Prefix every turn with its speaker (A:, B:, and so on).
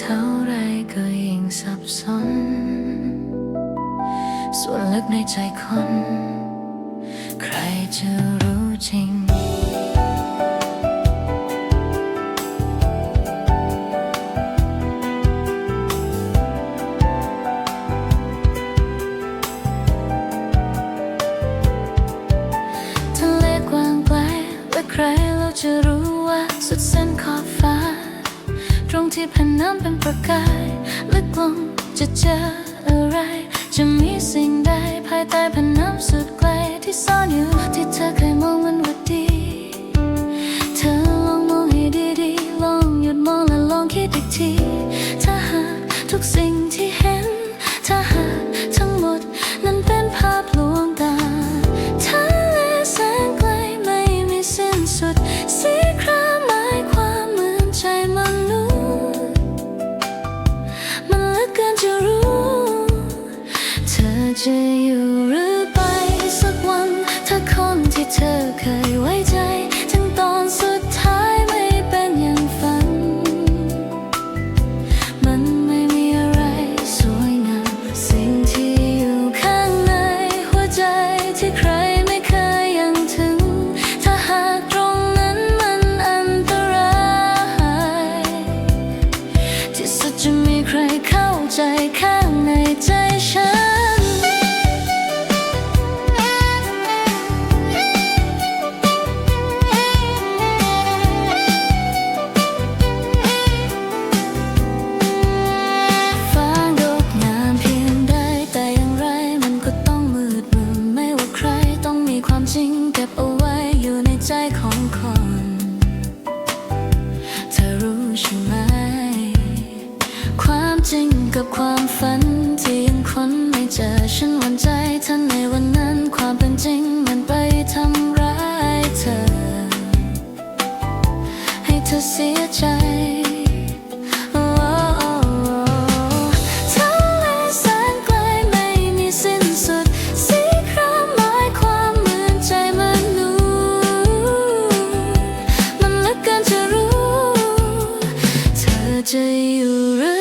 A: เท่าไรก็ยิ่งสับสน ส่วนลึกในใจคน ใครจะรู้จริงทะเลกว้างไกลและใครเราจะรู้ว่าสุดเส้นขอบ ที่ผ่นน้ำเป็นประกายลึกลงจะเจออะไร จะมีสิ่งใดภายใต้ผ่นน้ำสุดไกลที่ซ่อนอยู่ที่เธอเคยมองมันว่าดี เธอลองมองให้ดีๆลองหยุดมองและลองคิดอีกที ถ้าหากทุกสิ่ง จะอยู่หรือไปสักวัน ถ้าคนที่เธอเคย ริงเก็บเอาไว้อยู่ในใจของคน เธอรู้ใช่ไหม ความจริงกับความฝันที่ยังค้นไม่เจอฉันหวั่นใจท่านในวันนั้นความเป็นจริงมันไปทำร้ายเธอ ให้เธอเสียใจ อยู่